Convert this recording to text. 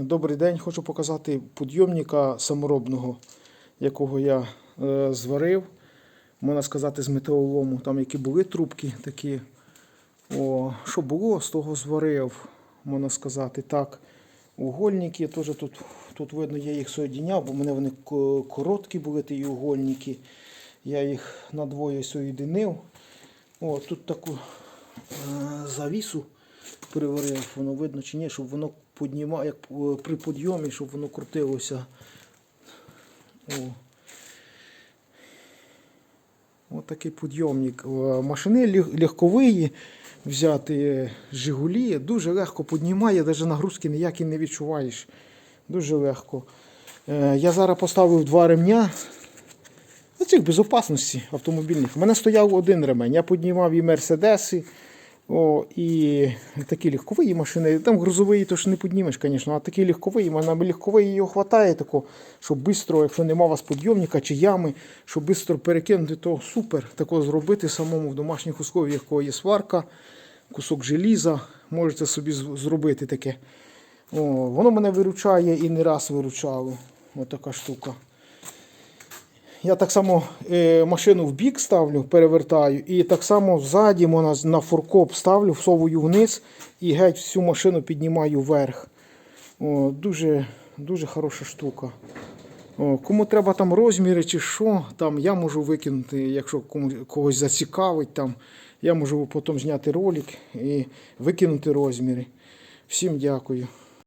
Добрий день. Хочу показати підйомника саморобного, якого я е, зварив. Можна сказати, з металолому. Там які були трубки такі. О, що було, з того зварив, можна сказати так. Угольники теж тут, тут видно, я їх соєдиняв, бо в мене вони короткі були, ті угольники. Я їх надвоє соєдинив. О, тут таку е, завісу приварив, воно видно чи ні, щоб воно піднімає, як е, при підйомі, щоб воно крутилося. О. Ось такий підйомник. Е, Машини лег- легкової взяти е, Жигулі дуже легко піднімає, навіть нагрузки ніякі не відчуваєш. Дуже легко. Я зараз поставив два ремня. Цих безопасності автомобільних. У мене стояв один ремень. Я піднімав і мерседеси, о, і такі легкові машини. Там грузовий то ж не піднімеш, звісно, а такі легкові, на легковий його вистачає, тако, щоб швидко, якщо нема у вас підйомника чи ями, щоб швидко перекинути, то супер. Тако зробити самому в домашніх условиях, кого є сварка, кусок желіза, можете собі зробити таке. О, воно мене виручає і не раз виручало. Ось така штука. Я так само е, машину в бік ставлю, перевертаю, і так само ззаді на фуркоп ставлю, всовую вниз і геть всю машину піднімаю вверх. О, дуже, дуже хороша штука. О, кому треба там розміри чи що, там я можу викинути, якщо кому, когось зацікавить, там, я можу потім зняти ролик і викинути розміри. Всім дякую.